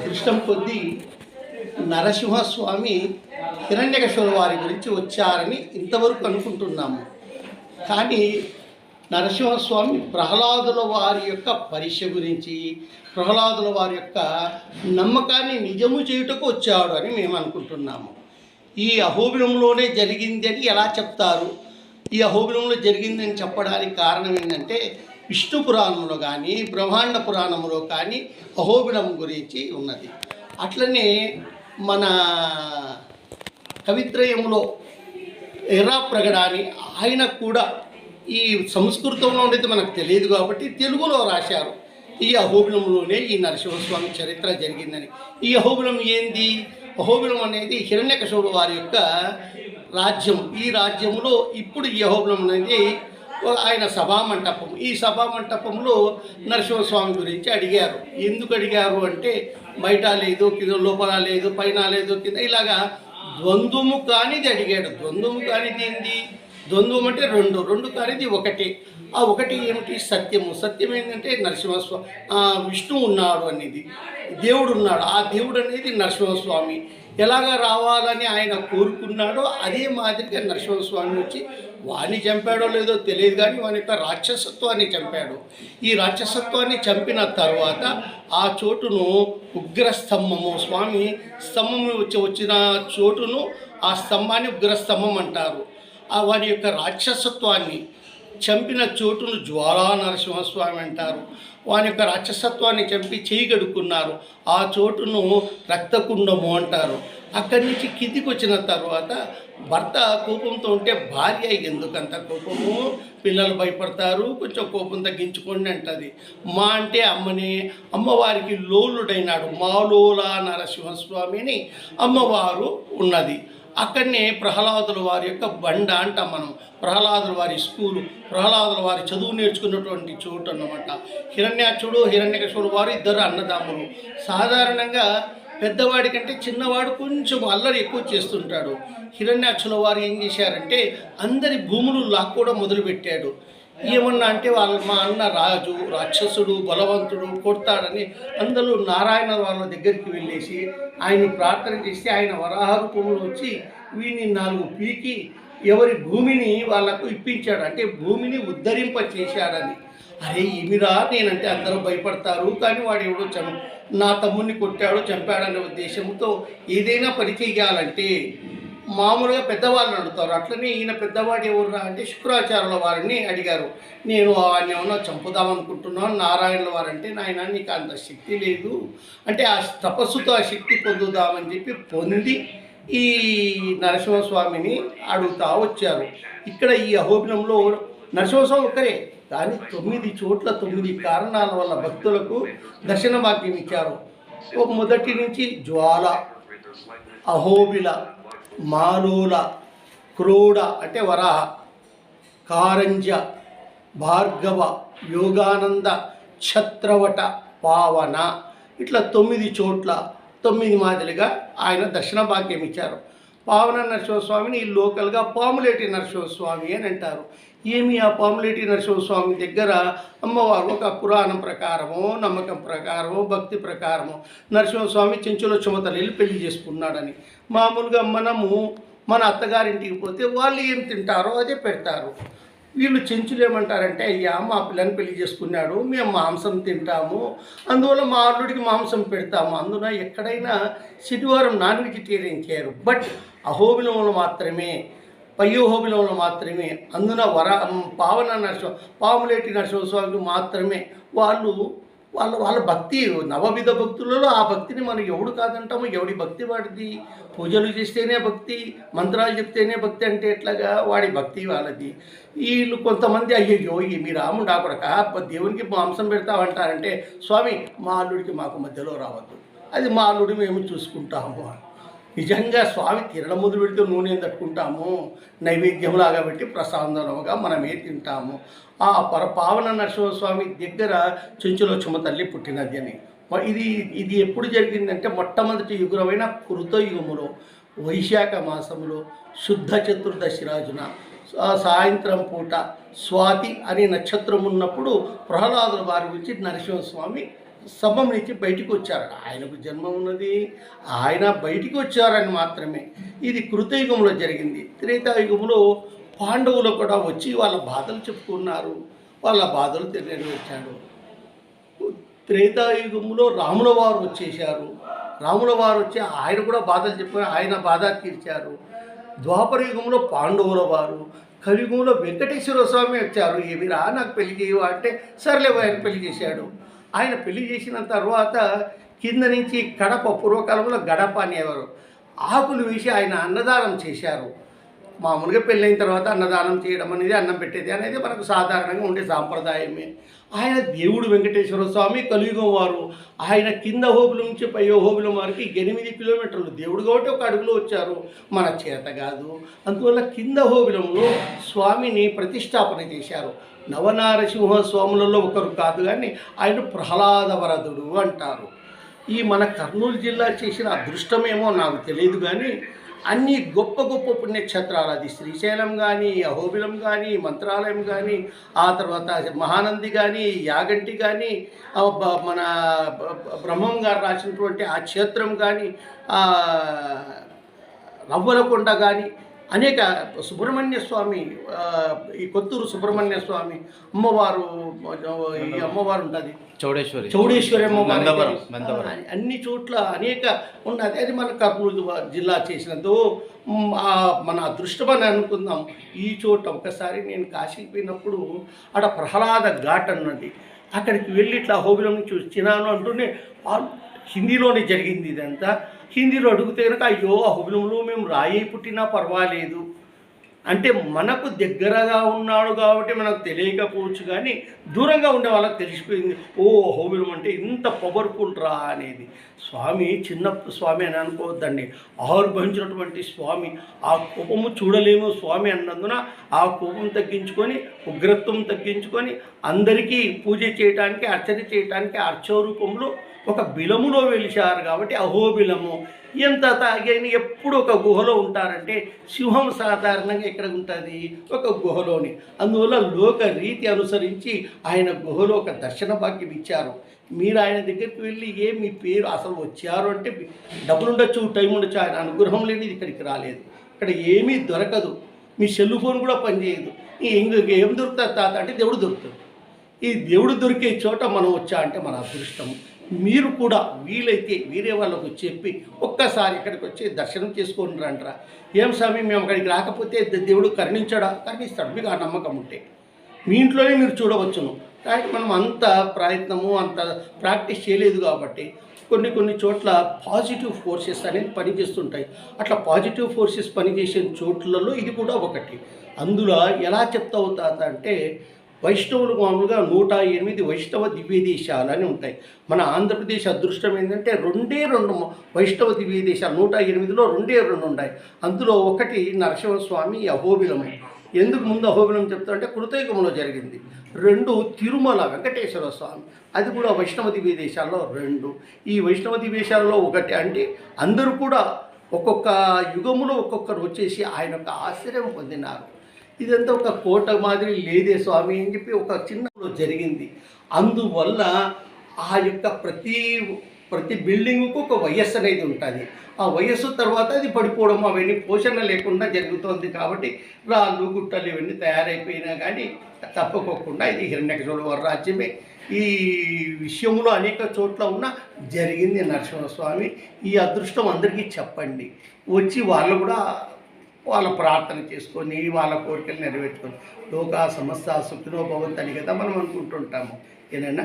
అదృష్టం కొద్దీ నరసింహస్వామి హిరణ్యకశుల వారి గురించి వచ్చారని ఇంతవరకు అనుకుంటున్నాము. కానీ నరసింహస్వామి ప్రహ్లాదుల వారి యొక్క పరీక్ష గురించి ప్రహ్లాదుల వారి యొక్క నమ్మకాన్ని నిజము చేయుటకు వచ్చాడు అని మేము అనుకుంటున్నాము. ఈ అహోబిలంలోనే జరిగింది అని ఎలా చెప్తారు? ఈ అహోబిలంలో జరిగిందని చెప్పడానికి కారణం ఏంటంటే విష్ణు పురాణంలో కానీ బ్రహ్మాండ పురాణంలో కానీ అహోబిలం గురించి ఉన్నది. అట్లనే మన కవిత్రయంలో ఎరా ప్రగడాని ఆయన కూడా ఈ సంస్కృతంలో ఉండేది మనకు తెలియదు కాబట్టి తెలుగులో రాశారు. ఈ అహోబిలంలోనే ఈ నరసింహస్వామి చరిత్ర జరిగిందని. ఈ అహోబిలం ఏంది? అహోబిలం అనేది హిరణ్యకశుడు వారి యొక్క రాజ్యం. ఈ రాజ్యంలో ఇప్పుడు ఈ అహోబిలం అనేది ఆయన సభామంటపం ఈ సభామంటపంలో నరసింహస్వామి గురించి అడిగారు. ఎందుకు అడిగారు అంటే బయట లేదు కింద లోపల లేదు పైన లేదు కింద ఇలాగా ద్వంద్వము కానిది అడిగాడు. ద్వంద్వము కానిది ఏంది? ద్వంద్వం అంటే రెండు. రెండు కానిది ఒకటే. ఆ ఒకటి ఏమిటి? సత్యము. సత్యం ఏంటంటే నరసింహస్వామి విష్ణు ఉన్నాడు అనేది దేవుడు ఉన్నాడు. ఆ దేవుడు అనేది నరసింహస్వామి. ఎలాగ రావాలని ఆయన కోరుకున్నాడో అదే మాదిరిగా నరసింహస్వామి వచ్చి వాణ్ణి చంపాడో లేదో తెలియదు కానీ వాని యొక్క రాక్షసత్వాన్ని చంపాడు. ఈ రాక్షసత్వాన్ని చంపిన తర్వాత ఆ చోటును ఉగ్రస్తంభము స్వామి స్తంభము వచ్చి వచ్చిన చోటును ఆ స్తంభాన్ని ఉగ్రస్తంభం అంటారు. ఆ వారి యొక్క రాక్షసత్వాన్ని చంపిన చోటును జ్వాలా నరసింహస్వామి అంటారు. వాని యొక్క రాక్షసత్వాన్ని చంపి చేయగడుక్కున్నారు ఆ చోటును రక్తకుండము అంటారు. అక్కడి నుంచి కిందికి వచ్చిన తర్వాత భర్త కోపంతో ఉంటే భార్య ఎందుకంత కోపము? పిల్లలు భయపడతారు కొంచెం కోపం తగ్గించుకోండి అంటది. మా అంటే అమ్మని అమ్మవారికి లోలుడైనాడు మాలోల నరసింహస్వామిని అమ్మవారు ఉన్నది. అక్కడనే ప్రహ్లాదుల వారి యొక్క బండ అంటాం మనం. ప్రహ్లాదుల వారి స్కూలు ప్రహ్లాదుల వారి చదువు నేర్చుకున్నటువంటి చోటు అన్నమాట. హిరణ్యాక్షుడు హిరణ్యకృష్ణుడు వారు ఇద్దరు అన్నదమ్ములు. సాధారణంగా పెద్దవాడి కంటే చిన్నవాడు కొంచెం అల్లరి ఎక్కువ చేస్తుంటాడు. హిరణ్యాక్షుల వారు ఏం చేశారంటే అందరి భూములు లాక్కోవడం మొదలుపెట్టాడు. ఏమన్నా అంటే వాళ్ళ మా అన్న రాజు రాక్షసుడు బలవంతుడు కొడతాడని అందరూ నారాయణ వాళ్ళ దగ్గరికి వెళ్ళేసి ఆయన ప్రార్థన చేసి ఆయన వరాహ రూపంలో వచ్చి వీడిని నాలుగు పీకి ఎవరి భూమిని వాళ్ళకు ఇప్పించాడు. అంటే భూమిని ఉద్ధరింప చేశాడని అరే ఇవిరా నేనంటే అందరూ భయపడతారు కానీ వాడు ఎవడో చం నా తమ్ముడిని కొట్టాడు చంపాడనే ఉద్దేశంతో ఏదైనా పని చేయాలంటే మామూలుగా పెద్దవాళ్ళని అడుగుతారు. అట్లనే ఈయన పెద్దవాడు ఎవరురా అంటే శుక్రాచార్యుల వారిని అడిగారు. నేను ఆయన ఏమన్నా చంపుదామనుకుంటున్నాను? నారాయణుల వారంటే నాయన నీకు అంత శక్తి లేదు. అంటే ఆ తపస్సుతో ఆ శక్తి పొందుదామని చెప్పి పొంది ఈ నరసింహస్వామిని అడుగుతా వచ్చారు. ఇక్కడ ఈ అహోబిలంలో నరసింహస్వామి ఒక్కరే. కానీ తొమ్మిది చోట్ల తొమ్మిది కారణాల వల్ల భక్తులకు దర్శన భాగ్యం ఇచ్చారు. ఒక మొదటి నుంచి జ్వాల అహోబిల మాలోల క్రోడ అంటే వరాహ కారంజ భార్గవ యోగానంద ఛత్రవట పావన ఇట్లా తొమ్మిది చోట్ల తొమ్మిది మాదిరిగా ఆయన దర్శన భాగ్యం ఇచ్చారు. పావన నరసింహస్వామిని ఈ లోకల్గా పాములేటి నరసింహస్వామి అని అంటారు. ఏమి ఆ పాములేటి నరసింహస్వామి దగ్గర అమ్మవారు ఒక పురాణం ప్రకారము నమ్మకం ప్రకారము భక్తి ప్రకారము నరసింహస్వామి చెంచుల చుమతలు పెళ్ళి చేసుకున్నాడని. మామూలుగా మనము మన అత్తగారింటికి పోతే వాళ్ళు ఏం తింటారో అదే పెడతారు. వీళ్ళు చెంచులు ఏమంటారంటే అయ్యా మా పిల్లని పెళ్ళి చేసుకున్నాడు మేము మాంసం తింటాము అందువల్ల మా అల్లుడికి మాంసం పెడతాము అందున ఎక్కడైనా శనివారం నాన్ వెజిటేరియన్ చేయరు. బట్ అహోబిలంలో మాత్రమే పయ్యోహోబిలంలో మాత్రమే అందున వర పావన నరసింహ పాములేటి నరసింహస్వామికి మాత్రమే వాళ్ళు వాళ్ళ వాళ్ళ భక్తి నవవిధ భక్తులలో ఆ భక్తిని మనం ఎవడు కాదంటాము ఎవడి భక్తి వాడిది? పూజలు చేస్తేనే భక్తి మంత్రాలు చెప్తేనే భక్తి అంటే ఎట్లాగా? వాడి భక్తి వాళ్ళది. వీళ్ళు కొంతమంది అయ్యో ఈ మీ రాముడు అక్కడ దేవునికి మాంసం పెడతామంటారంటే స్వామి మా అల్లుడికి మాకు మధ్యలో రావద్దు. అది మా అల్లుడు మేము చూసుకుంటాము నిజంగా స్వామి కిరణ మొదలు పెడితే నూనె తట్టుకుంటాము? నైవేద్యంలాగా పెట్టి ప్రసాదంగా మనమే తింటాము. ఆ పర పావన నరసింహస్వామి దగ్గర చెంచులో తల్లి పుట్టినది అని. ఇది ఇది ఎప్పుడు జరిగిందంటే మొట్టమొదటి యుగురమైన కృతయుగములో వైశాఖ మాసములో శుద్ధ చతుర్దశి రాజున. సాయంత్రం పూట స్వాతి అనే నక్షత్రం ఉన్నప్పుడు ప్రహ్లాదుల వారి గురించి నరసింహస్వామి శవం నుంచి బయటికి వచ్చారట ఆయనకు జన్మ ఉన్నది ఆయన బయటికి వచ్చారని మాత్రమే. ఇది కృతయుగంలో జరిగింది. త్రేతాయుగంలో పాండవులు కూడా వచ్చి వాళ్ళ బాధలు చెప్పుకున్నారు. వాళ్ళ బాధలు నెరవేర్చాడు త్రేతాయుగంలో రాముల వారు వచ్చేసారు రాముల వారు వచ్చి ఆయన కూడా బాధలు చెప్పారు ఆయన బాధ తీర్చారు. ద్వాపర యుగంలో పాండవుల వారు కలియుగంలో వెంకటేశ్వర స్వామి వచ్చారు. ఏమిరా నాకు పెళ్ళి చేయవా అంటే సర్లే ఆయన పెళ్ళి చేశాడు. ఆయన పెళ్ళి చేసిన తర్వాత కింద నుంచి కడప పూర్వకాలంలో గడప అనేవారు. ఆకులు వేసి ఆయన అన్నదానం చేశారు. మామూలుగా పెళ్ళైన తర్వాత అన్నదానం చేయడం అనేది అన్నం పెట్టేది అనేది మనకు సాధారణంగా ఉండే సాంప్రదాయమే. ఆయన దేవుడు వెంకటేశ్వర స్వామి కలియుగం వారు ఆయన కింద హోబుల నుంచి పై హోబులం వారికి ఎనిమిది కిలోమీటర్లు. దేవుడు కాబట్టి ఒక అడుగులో వచ్చారు. మన చేత కాదు. అందువల్ల కింద హోబిలంలో స్వామిని ప్రతిష్టాపన చేశారు. నవనారసింహ స్వాములలో ఒకరు కాదు కానీ ఆయన ప్రహ్లాదవరదుడు అంటారు. ఈ మన కర్నూలు జిల్లా చేసిన అదృష్టమేమో నాకు తెలియదు కానీ అన్ని గొప్ప గొప్ప పుణ్యక్షేత్రాలు అది శ్రీశైలం కానీ అహోబిలం కానీ మంత్రాలయం కానీ ఆ తర్వాత మహానంది కానీ యాగంటి కానీ మన బ్రహ్మం గారు రాసినటువంటి ఆ క్షేత్రం కానీ రవ్వలకొండ కానీ అనేక సుబ్రహ్మణ్య స్వామి ఈ కొత్తూరు సుబ్రహ్మణ్య స్వామి అమ్మవారు ఈ అమ్మవారు ఉంటుంది. చౌడేశ్వరి. చౌడేశ్వరి అమ్మవారు అన్ని చోట్ల అనేక ఉన్నది. అది మన కర్నూలు జిల్లా చేసినందు మన అదృష్టమని అనుకుందాం. ఈ చోట ఒకసారి నేను కాశీకి పోయినప్పుడు అక్కడ ప్రహ్లాద ఘాట్ అన్నది. అక్కడికి వెళ్ళి ఇట్లా హోబిలం నుంచి వచ్చినాను అంటూనే హిందీలోనే జరిగింది ఇదంతా. హిందీలో అడిగితే కనుక అయ్యో ఆ మేము రాయి పుట్టినా పర్వాలేదు. అంటే మనకు దగ్గరగా ఉన్నాడు కాబట్టి మనకు తెలియకపోవచ్చు కానీ దూరంగా ఉండే వాళ్ళకి తెలిసిపోయింది. ఓ హోమిలం అంటే ఇంత పవర్ఫుల్ రా అనేది. స్వామి చిన్న స్వామి అని అనుకోవద్దండి. ఆవిర్భవించినటువంటి స్వామి. ఆ కోపము చూడలేము స్వామి అన్నందున ఆ కోపం తగ్గించుకొని ఉగ్రత్వం తగ్గించుకొని అందరికీ పూజ చేయటానికి అర్చన చేయటానికి అర్చ రూపంలో ఒక బిలములో వెలిచారు కాబట్టి అహోబిలము. ఎంత తాగైన ఎప్పుడు ఒక గుహలో ఉంటారంటే సింహం సాధారణంగా ఎక్కడ ఉంటుంది? ఒక గుహలోని. అందువల్ల లోక రీతి అనుసరించి ఆయన గుహలో ఒక దర్శన భాగ్యం ఇచ్చారు. మీరు ఆయన దగ్గరికి వెళ్ళి ఏ మీ పేరు అసలు వచ్చారు అంటే మీ- డబ్బులు ఉండొచ్చు టైం ఉండొచ్చు ఆయన అనుగ్రహం లేనిది ఇక్కడికి రాలేదు. ఇక్కడ ఏమీ దొరకదు. మీ సెల్ ఫోన్ కూడా పనిచేయదు. ఈ ఏం దొరుకుతుంది తాత? అంటే దేవుడు దొరుకుతుంది ఈ దేవుడు దొరికే చోట మనం వచ్చా అంటే మన అదృష్టం మీరు కూడా వీలైతే వేరే వాళ్ళకు చెప్పి ఒక్కసారి ఇక్కడికి వచ్చి దర్శనం చేసుకొని రండిరా. ఏం స్వామి మేము అక్కడికి రాకపోతే దేవుడు కరుణించాడా? కరుణిస్తాడు. మీకు ఆ నమ్మకం ఉంటే. మీ ఇంట్లోనే మీరు చూడవచ్చును. కానీ మనం అంత ప్రయత్నము అంత ప్రాక్టీస్ చేయలేదు కాబట్టి కొన్ని కొన్ని చోట్ల పాజిటివ్ ఫోర్సెస్ అనేది పనిచేస్తుంటాయి. అట్లా పాజిటివ్ ఫోర్సెస్ పనిచేసే చోట్లలో ఇది కూడా ఒకటి. అందులో ఎలా చెప్తా అవుతాత అంటే వైష్ణవులు మామూలుగా నూట ఎనిమిది వైష్ణవ దివ్యదేశాలు అని ఉంటాయి. మన ఆంధ్రప్రదేశ్ అదృష్టం ఏంటంటే రెండే రెండు వైష్ణవ దివ్యదేశాలు నూట ఎనిమిదిలో రెండే రెండు ఉన్నాయి అందులో ఒకటి నరసింహస్వామి అహోబిలము. ఎందుకు ముందు అహోబిలం చెప్తారంటే కృతయుగంలో జరిగింది. రెండు తిరుమల వెంకటేశ్వర స్వామి. అది కూడా వైష్ణవ దివ్యదేశాల్లో రెండు. ఈ వైష్ణవ దివ్యదేశాలలో ఒకటి అంటే అందరూ కూడా ఒక్కొక్క యుగములో ఒక్కొక్కరు వచ్చేసి ఆయన యొక్క ఆశ్చర్యం పొందినారు. ఇదంతా ఒక కోట మాదిరి లేదే స్వామి అని చెప్పి ఒక చిన్నలో జరిగింది. అందువల్ల ఆ యొక్క ప్రతి ప్రతి బిల్డింగ్కు ఒక వయస్సు అనేది ఉంటుంది. ఆ వయస్సు తర్వాత అది పడిపోవడం అవన్నీ పోషణ లేకుండా జరుగుతోంది కాబట్టి రాళ్ళు గుట్టలు ఇవన్నీ తయారైపోయినా కానీ తప్పకోకుండా ఇది హిరణ్యకశుల వరరాజ్యమే రాజ్యమే. ఈ విషయంలో అనేక చోట్ల ఉన్న జరిగింది నరసింహస్వామి. ఈ అదృష్టం అందరికీ చెప్పండి. వచ్చి వాళ్ళు కూడా వాళ్ళ ప్రార్థన చేసుకొని వాళ్ళ కోరికలు నెరవేర్చుకొని లోక సమస్త సుఖినో భవంతని కదా మనం అనుకుంటుంటాము. ఏదైనా